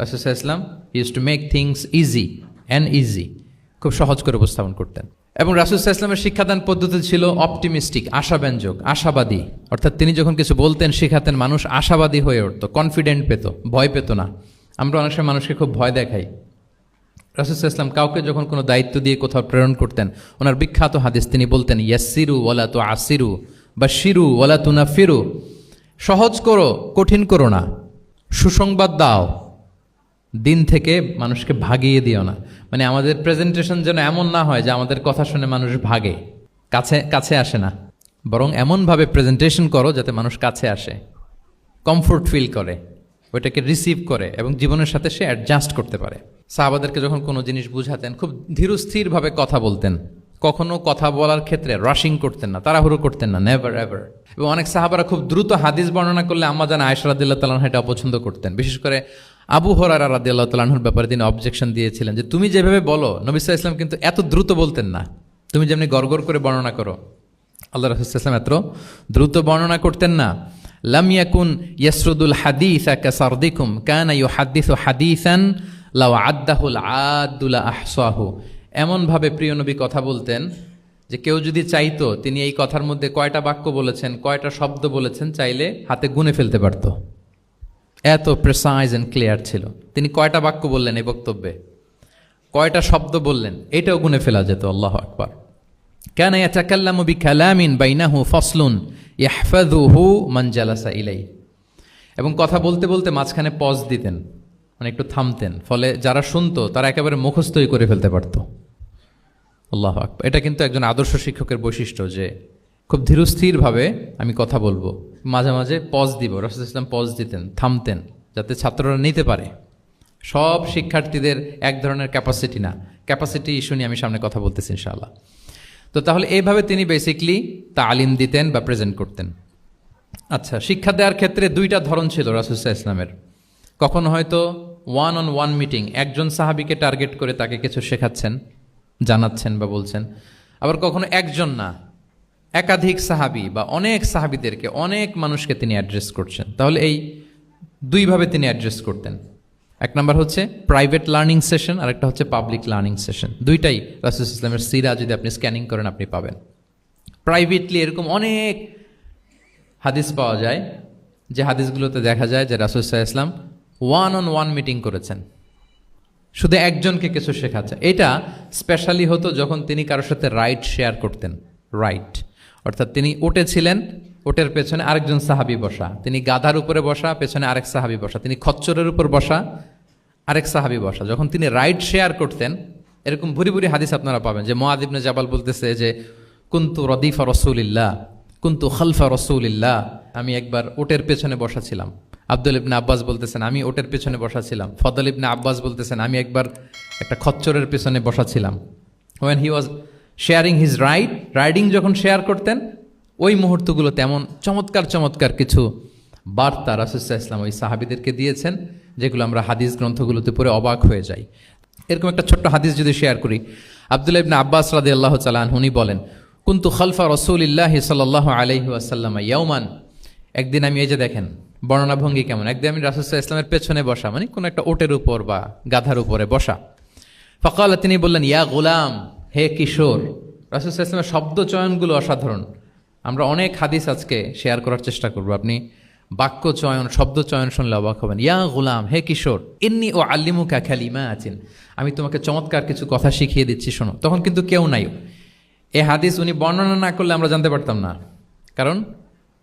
রাসুসাহ ইসলাম use to make things easy and easy খুব সহজ করে উপস্থাপন করতেন। এবং রাসুসাহ ইসলামের শিক্ষাদান পদ্ধতি ছিল অপটিমিস্টিক আশাব্যঞ্জক, আশাবাদী। অর্থাৎ তিনি যখন কিছু বলতেন, শেখাতেন, মানুষ আশাবাদী হয়ে উঠতো কনফিডেন্ট পেত, ভয় পেত না। আমরা অনেক সময় মানুষকে খুব ভয় দেখাই। রাসুসাহ ইসলাম কাউকে যখন কোনো দায়িত্ব দিয়ে কোথাও প্রেরণ করতেন, ওনার বিখ্যাত হাদিস তিনি বলতেন ইয়াসিরু ওয়ালা তো আসিরু বা শিরু ওয়ালা তুনা ফিরু সহজ করো, কঠিন করো না। সুসংবাদ দাও। দিন থেকে মানুষকে ভাগিয়ে দিও না। মানে আমাদের প্রেজেন্টেশন যেন এমন না হয় যে আমাদের কথা শুনে মানুষ ভাগে। কাছে কাছে আসে না। বরং এমনভাবে প্রেজেন্টেশন করো যাতে মানুষ কাছে আসে। কমফোর্ট ফিল করে। ওইটাকে রিসিভ করে এবং জীবনের সাথে সে অ্যাডজাস্ট করতে পারে। সাহাবাদেরকে যখন কোনো জিনিস বুঝাতেন, খুব ধীরস্থিরভাবে কথা বলতেন। কখনো কথা বলার ক্ষেত্রে রাশিং করতেন না, তাড়াহুড়ো করতেন না নেভার এভার এবং অনেক সাহাবারা খুব দ্রুত হাদিস বর্ণনা করলে আমাজান আয়সা রাদিল্লাহ তালাহ এটা অপছন্দ করতেন। বিশেষ করে আবু হরারা রাদিল্লাহ তালাহুর ব্যাপারে তিনি অবজেকশন দিয়েছিলেন যে, তুমি যেভাবে বলো নবিসা ইসলাম কিন্তু এত দ্রুত বলতেন না। তুমি যেমনি গড়গড় করে বর্ণনা করো। আল্লাহ রসুলাম এত দ্রুত বর্ণনা করতেন না। লাম ইয়াকুন ইয়াসরুদুল হাদিস কাসারদিকুম, কানা ইউ হাদিস ও হাদিসান লাউ আদ্দাহুল আদুলা আহসাহু। এমনভাবে প্রিয় নবী কথা বলতেন যে, কেউ যদি চাইতো, তিনি এই কথার মধ্যে কয়টা বাক্য বলেছেন, কয়টা শব্দ বলেছেন, চাইলে হাতে গুনে ফেলতে পারত। এত প্রেসাইজ অ্যান্ড ক্লিয়ার ছিল। তিনি কয়টা বাক্য বললেন এই বক্তব্যে? কয়টা শব্দ বললেন? এটাও গুনে ফেলা যেত, আল্লাহ আকবার। কেন ইয়াতাকাল্লামু বিকালামিন বাইনাহু ফসলুন ইয়াহফাযুহু মান ইলাই এবং কথা বলতে বলতে মাঝখানে পজ দিতেন মানে একটু থামতেন। ফলে যারা শুনতো, তারা একেবারে মুখস্থই করে ফেলতে পারত। আল্লাহ আকবার। এটা কিন্তু একজন আদর্শ শিক্ষকের বৈশিষ্ট্য যে, খুব ধীরস্থিরভাবে আমি কথা বলব। মাঝে মাঝে পজ দিব। রসুল ইসলাম পজ দিতেন, থামতেন, যাতে ছাত্ররা নিতে পারে। সব শিক্ষার্থীদের এক ধরনের ক্যাপাসিটি না। ক্যাপাসিটি ইস্যু নিয়ে আমি সামনে কথা বলতেছি, ইনশাআল্লাহ। তো তাহলে এইভাবে তিনি বেসিকলি তালিম দিতেন বা প্রেজেন্ট করতেন। আচ্ছা শিক্ষা দেওয়ার ক্ষেত্রে দুইটা ধরন ছিল রাসুসাহ ইসলামের কখনো হয়তো ওয়ান অন ওয়ান মিটিং একজন সাহাবিকে টার্গেট করে তাকে কিছু শেখাচ্ছেন, জানাচ্ছেন বা বলছেন। আবার কখনো একজন না। একাধিক সাহাবি বা অনেক সাহাবিদেরকে অনেক মানুষকে তিনি অ্যাড্রেস করছেন। তাহলে এই দুইভাবে তিনি অ্যাড্রেস করতেন। এক নম্বর হচ্ছে প্রাইভেট লার্নিং সেশন আর একটা হচ্ছে পাবলিক লার্নিং সেশন দুইটাই রাসুল ইসলামের সিরা যদি আপনি স্ক্যানিং করেন, আপনি পাবেন। প্রাইভেটলি এরকম অনেক হাদিস পাওয়া যায়, যে হাদিসগুলোতে দেখা যায় যে রাসুল ইসলাম ওয়ান অন ওয়ান মিটিং করেছেন। শুধু একজনকে কিছু শেখাচ্ছে। এটা স্পেশালি হতো যখন তিনি কারোর সাথে রাইট শেয়ার করতেন। রাইট অর্থাৎ তিনি উঠেছিলেন ওটের পেছনে আরেকজন সাহাবি বসা। তিনি গাধার উপরে বসা, পেছনে আরেক সাহাবি বসা। তিনি খচ্চরের উপর বসা, আরেক সাহাবি বসা। যখন তিনি রাইট শেয়ার করতেন, এরকম ভুরি ভুরি হাদিস আপনারা পাবেন যে মোয়াদিবনে জাবাল বলতেছে যে, কুন্তু রদিফা রসুলিল্লাহ, কুন্তু খালফা রসুলিল্লাহ, আমি একবার ওটের পেছনে বসা ছিলাম। আব্দুল ইবনে আব্বাস বলতেছেন, আমি ওটের পেছনে বসা ছিলাম। ফদল ইবনে আব্বাস বলতেছেন, আমি একবার একটা খচ্চরের পেছনে বসা ছিলাম। When he was sharing his ride riding যখন শেয়ার করতেন, ওই মুহূর্তগুলো তেমন চমৎকার চমৎকার কিছু বার্তা রাসুসাহ ইসলাম ওই সাহাবিদেরকে দিয়েছেন, যেগুলো আমরা হাদিস গ্রন্থগুলোতে পড়ে অবাক হয়ে যাই। এরকম একটা ছোট্ট হাদিস যদি শেয়ার করি, আবদুল্লাহ ইবনে আব্বাস রাদি আল্লাহ চালান উনি বলেন, কুন্তু খলফা রসুল ইল্লাহ সাল্লাহ আলহি আসাল্লাম ইয়াউমান একদিন আমি এই যে দেখেন, বর্ণনা ভঙ্গি কেমন? একদিন আমি রাসুসাহ ইসলামের পেছনে বসা মানে কোনো একটা ওটের উপর বা গাধার উপরে বসা। ফকাল তিনি বললেন, ইয়া গোলাম হে কিশোর ইসলামের শব্দ চয়নগুলো অসাধারণ। আমরা অনেক হাদিস আজকে শেয়ার করার চেষ্টা করব। আপনি বাক্য চয়ন, শব্দ চয়ন শুনলে অবাক হবেন। ইয়া গোলাম, হে কিশোর এমনি ও আল্লিমুকা খালিমা আছেন আমি তোমাকে চমৎকার কিছু কথা শিখিয়ে দিচ্ছি, শোনো। তখন কিন্তু কেউ নাই। এ হাদিস উনি বর্ণনা না করলে আমরা জানতে পারতাম না। কারণ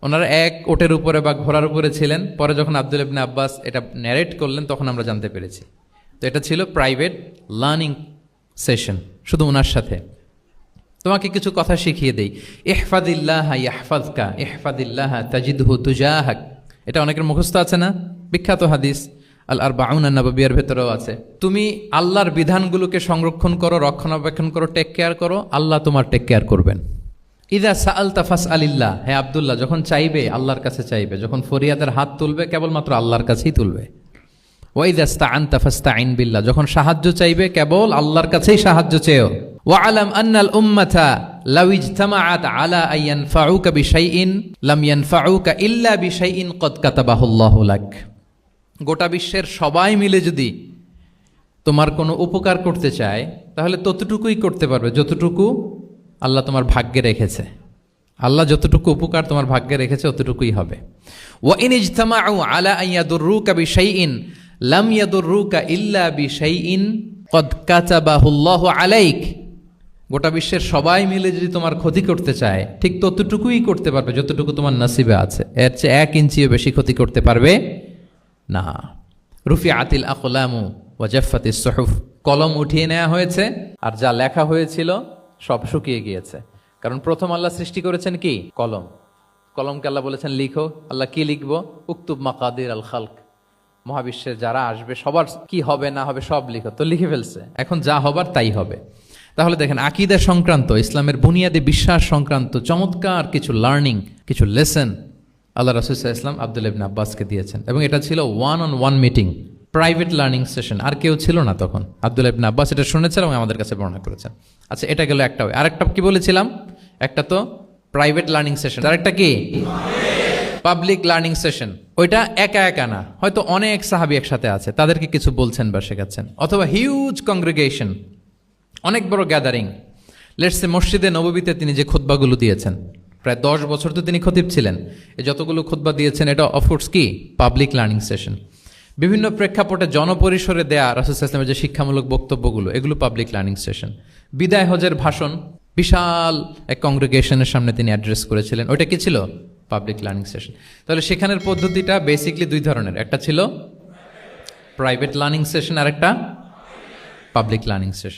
ওনারা এক ওটের উপরে বা ঘোড়ার উপরে ছিলেন। পরে যখন আব্দুল ইবনে আব্বাস এটা ন্যারেট করলেন, তখন আমরা জানতে পেরেছি। তো এটা ছিল প্রাইভেট লার্নিং সেশন শুধু ওনার সাথে। তোমাকে কিছু কথা শিখিয়ে দেই। ইহফাদিল্লাহ ইয়াহফাদকা ইহফাদিল্লাহ তাজিদহু তুজাহাক। এটা অনেকের মুখস্থ আছে না? বিখ্যাত হাদিস। আল আর বাউনা নবাবিয়ার ভেতরেও আছে। তুমি আল্লাহর বিধানগুলোকে সংরক্ষণ করো, রক্ষণাবেক্ষণ করো টেক কেয়ার করো, আল্লাহ তোমার টেক কেয়ার করবেন। ইদা সাআল তাফাস আলিল্লাহ হে আবদুল্লাহ, যখন চাইবে, আল্লাহর কাছে চাইবে। যখন ফরিয়াদের হাত তুলবে, কেবলমাত্র আল্লাহর কাছেই তুলবে। ওয়াইদাস্তা আন তাফাস্তা আইন বিল্লাহ। যখন সাহায্য চাইবে, কেবল আল্লাহর কাছেই সাহায্য চেয়েও। ওয়ালাম আন্নাল উম্মাথা লাউ আলা বিশাইইন, লাম ইল্লা গোটা বিশ্বের সবাই মিলে যদি তোমার কোনো উপকার করতে চায়, তাহলে ততটুকুই করতে পারবে, যতটুকু আল্লাহ তোমার ভাগ্যে রেখেছে। আল্লাহ যতটুকু উপকার তোমার ভাগ্যে রেখেছে অতটুকুই হবে। ওয়া ইন ইজতামাউ আলা আইয়া আন ইয়াদুররুকা বিশাইইন লাম ইয়াদুররুকা ইল্লা বিশাইইন কদ কাতাবাহুল্লাহু আলাইক। গোটা বিশ্বের সবাই মিলে যদি তোমার ক্ষতি করতে চায়, ঠিক ততটুকুই করতে পারবে, যতটুকু তোমার নসিবে আছে। এর চেয়ে এক ইঞ্চিও বেশি ক্ষতি করতে পারবে না। রুফি আতিল আকলামু ওয়াজাফাতি সহুফ। কলম উঠিয়ে নেওয়া হয়েছে, আর যা লেখা হয়েছিল সব শুকিয়ে গিয়েছে। কারণ প্রথম আল্লাহ সৃষ্টি করেছেন কি? কলম। কলমকে আল্লাহ বলেছেন, লিখো। আল্লাহ কি লিখব? উক্তুব মাকাদির আল খালক। মহাবিশ্বের যারা আসবে, সবার কি হবে, না হবে, সব লিখো। তো লিখে ফেলছে। এখন যা হবার তাই হবে। তাহলে দেখেন, আকিদা সংক্রান্ত, ইসলামের বুনিয়াদী বিশ্বাস সংক্রান্ত চমৎকার কিছু লার্নিং কিছু লেসন আল্লাহ রাসুসাহ ইসলাম আব্দুল ইবনে আব্বাসকে দিয়েছেন। এবং এটা ছিল one on one meeting private learning session আর কেউ ছিল না তখন। আব্দুল ইবনে আব্বাস এটা শুনেছেন এবং আমাদের কাছে বর্ণনা করেছেন। আচ্ছা এটা গেল একটা। আর একটা কি বলেছিলাম? একটা তো প্রাইভেট লার্নিং সেশন আরেকটা কি? পাবলিক লার্নিং সেশন ওইটা একা একা না। হয়তো অনেক সাহাবি একসাথে আছে, তাদেরকে কিছু বলছেন বা শেখাচ্ছেন। অথবা হিউজ কংগ্রেগেশন অনেক বড় গ্যাদারিং লেটসে মসজিদে নববীতে তিনি যে খুতবাগুলো দিয়েছেন, প্রায় দশ বছর তো তিনি খতিব ছিলেন। এই যতগুলো খুতবা দিয়েছেন, এটা অফকোর্স কি? পাবলিক লার্নিং সেশন বিভিন্ন প্রেক্ষাপটে জনপরিসরে দেয়া রাসুল ইসলামের যে শিক্ষামূলক বক্তব্যগুলো, এগুলো পাবলিক লার্নিং সেশন বিদায় হজের ভাষণ, বিশাল এক কংগ্রেগেশনের সামনে তিনি অ্যাড্রেস করেছিলেন। ওইটা কি ছিল? পাবলিক লার্নিং সেশন তাহলে সেখানের পদ্ধতিটা বেসিকলি দুই ধরনের। একটা ছিল প্রাইভেট লার্নিং সেশন আর একটা পাবলিক লার্নিং সেশন